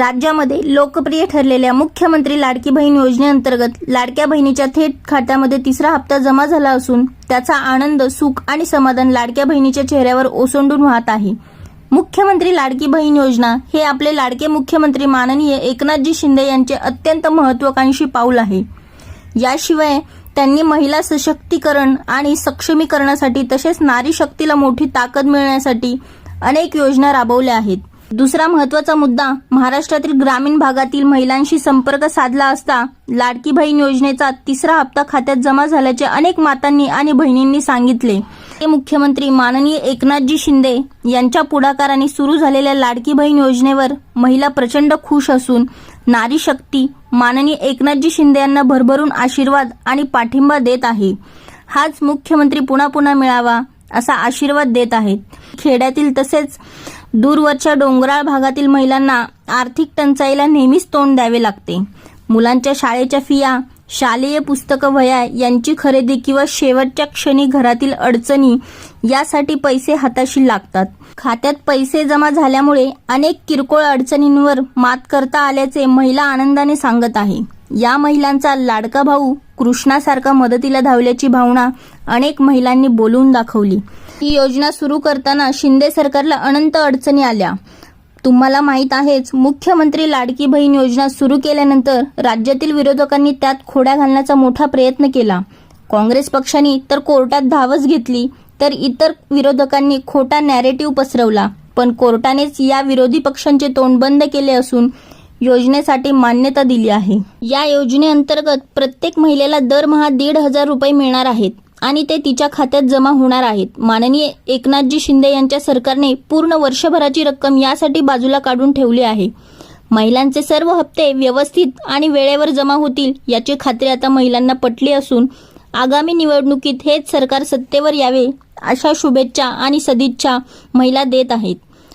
राज्यामध्ये लोकप्रिय ठरलेल्या मुख्यमंत्री लाडकी बहीण योजनेअंतर्गत लाडक्या बहिणीच्या थेट खात्यामध्ये तिसरा हप्ता जमा झाला असून त्याचा आनंद सुख आणि समाधान लाडक्या बहिणीच्या चेहऱ्यावर ओसंडून वाहत आहे. मुख्यमंत्री लाडकी बहीण योजना हे आपले लाडके मुख्यमंत्री माननीय एकनाथजी शिंदे यांचे अत्यंत महत्वाकांक्षी पाऊल आहे. याशिवाय त्यांनी महिला सशक्तीकरण आणि सक्षमीकरणासाठी तसेच नारी शक्तीला मोठी ताकद मिळण्यासाठी अनेक योजना राबवल्या आहेत. दुसरा महत्त्वाचा मुद्दा महाराष्ट्रातील ग्रामीण भागातील महिलांशी संपर्क साधला असता लाडकी बहीण योजनेचा तिसरा हप्ता खात्यात जमा झाल्याचे अनेक मातांनी आणि बहिणींनी सांगितले. ते मुख्यमंत्री माननीय एकनाथजी शिंदे यांच्या पुढाकाराने सुरू झालेल्या लाडकी बहीण योजनेवर महिला प्रचंड खुश असून नारी शक्ती माननीय एकनाथजी शिंदे यांना भरभरून आशीर्वाद आणि पाठिंबा देत आहे. हाच मुख्यमंत्री पुन्हा पुन्हा मिळावा असा आशीर्वाद देत आहेत. खेड्यातील तसेच दूरवरच्या डोंगराळ भागातील महिलांना आर्थिक टंचाईला नेहमीच तोंड द्यावे लागते. मुलांच्या शाळेच्या फिया शालेय पुस्तकं वह्या यांची खरेदी किंवा शेवटच्या क्षणी घरातील अडचणी यासाठी पैसे हाताशी लागतात. खात्यात पैसे जमा झाल्यामुळे अनेक किरकोळ अडचणींवर मात करता आल्याचे महिला आनंदाने सांगत आहे. या महिलांचा लाडका भाऊ कृष्णासारखा मदतीला धावल्याची भावना अनेक महिलांनी बोलून दाखवली. ही योजना सुरू करताना शिंदे सरकारला अनंत अडचणी आल्या. तुम्हाला माहीत आहेच मुख्यमंत्री लाडकी बहीण योजना सुरू केल्यानंतर राज्यातील विरोधकांनी त्यात खोड्या घालण्याचा मोठा प्रयत्न केला. काँग्रेस पक्षाने तर कोर्टात धावच घेतली तर इतर विरोधकांनी खोटा नॅरेटिव्ह पसरवला. पण कोर्टानेच या विरोधी पक्षांचे तोंड बंद केले असून योजनेसाठी मान्यता दिली आहे. या योजनेअंतर्गत प्रत्येक महिलेला दरमहा दीड हजार रुपये मिळणार आहेत आणि ते तिच्या खात्यात जमा होणार आहेत. माननीय एकनाथजी शिंदे यांच्या सरकारने पूर्ण वर्षभराची रक्कम यासाठी बाजूला काढून ठेवली आहे. महिलांचे सर्व हप्ते व्यवस्थित आणि वेळेवर जमा होतील याची खात्री आता महिलांना पटली असून आगामी निवडणुकीत हेच सरकार सत्तेवर यावे अशा शुभेच्छा आणि सदिच्छा महिला देत आहेत.